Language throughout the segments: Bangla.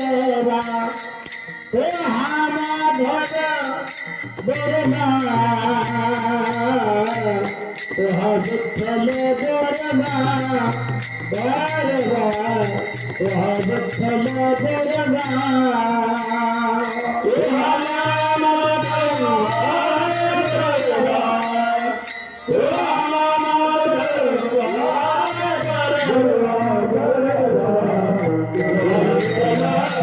দেবা ও হামা ভজা বরমা وهبتل برما برما وهبتل برما وهلا مرضى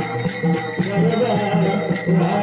Thank you.